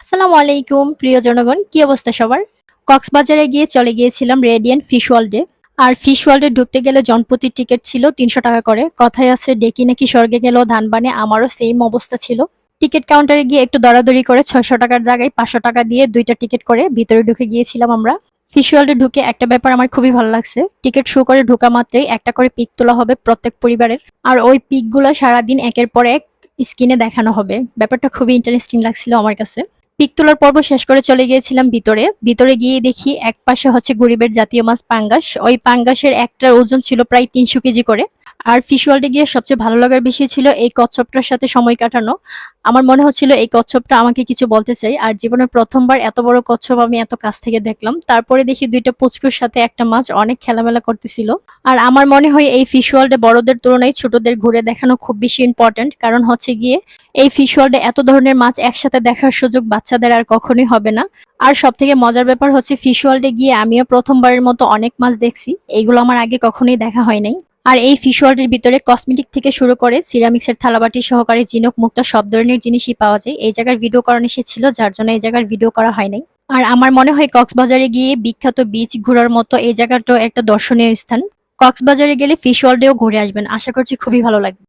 আসসালামু আলাইকুম, প্রিয় জনগণ, কি অবস্থা সবার? কক্সবাজারে গিয়ে চলে গিয়েছিলাম রেডিয়েন্ট ফিশ ওয়ার্ল্ডে আর ফিশ ওয়ার্ল্ডে ঢুকতে গেলে জনপ্রতি টিকিট ছিল তিনশো টাকা করে। কথায় আছে, ডেকি নাকি স্বর্গে গেলেও ধান বানে আমারও সেম অবস্থা ছিল। টিকিট কাউন্টারে গিয়ে একটু দরাদরি করে ছয়শো টাকার জায়গায় পাঁচশো টাকা দিয়ে দুইটা টিকিট করে ভিতরে ঢুকে গিয়েছিলাম আমরা। ফিশ ওয়ার্ল্ডে ঢুকে একটা ব্যাপার আমার খুবই ভালো লাগছে। টিকিট শো করে ঢোকা মাত্রই একটা করে পিক তোলা হবে প্রত্যেক পরিবারের। আর ওই পিকগুলো সারাদিন একের পর এক স্ক্রিনে দেখানো হবে। ব্যাপারটা খুবই ইন্টারেস্টিং লাগছিল আমার কাছে। পিক তোলার পর্ব শেষ করে চলে গিয়েছিলাম ভিতরে। ভিতরে গিয়ে দেখি এক পাশে হচ্ছে গরিবের জাতীয় মাছ পাঙ্গাস। ওই পাঙ্গাসের একটার ওজন ছিল প্রায় তিনশো কেজি করে। আর ফিশ ওয়ার্ল্ডে গিয়ে সবচেয়ে ভালো লাগার বিষয় ছিল এই কচ্ছপটার সাথে সময় কাটানো। আমার মনে হচ্ছিল এই কচ্ছপটা আমাকে কিছু বলতে চাই। আর জীবনের প্রথমবার এত বড় কচ্ছপ আমি এত কাছ থেকে দেখলাম। তারপরে দেখি দুইটা পুচকুর সাথে একটা মাছ অনেক খেলামেলা করতেছিল। আর আমার মনে হয় এই ফিশ ওয়ার্ল্ডে বড়দের তুলনায় ছোটদের ঘুরে দেখানো খুব বেশি ইম্পর্ট্যান্ট কারণ হচ্ছে গিয়ে এই ফিশ ওয়ার্ল্ডে এত ধরনের মাছ একসাথে দেখার সুযোগ বাচ্চাদের আর কখনোই হবে না। আর সব থেকে মজার ব্যাপার হচ্ছে ফিশ ওয়ার্ল্ডে গিয়ে আমিও প্রথমবারের মতো অনেক মাছ দেখছি। এইগুলো আমার আগে কখনোই দেখা হয় নাই। আর এই ফিশ ওয়ার্ল্ডের ভিতরে কসমেটিক থেকে শুরু করে সিরামিক্সের থালাবাটি সহকারে জিনক মুক্ত সব ধরনের জিনিসই পাওয়া যায়। এই জায়গার ভিডিও করানো নিষেধ ছিল যার জন্য এই জায়গার ভিডিও করা হয় নাই। আর আমার মনে হয় কক্সবাজারে গিয়ে বিখ্যাত বিচ ঘোরার মতো এই জায়গাটাও একটা দর্শনীয় স্থান। কক্সবাজারে গেলে ফিশ ওয়ার্ল্ডেও ঘুরে আসবেন, আশা করছি খুবই ভালো লাগবে।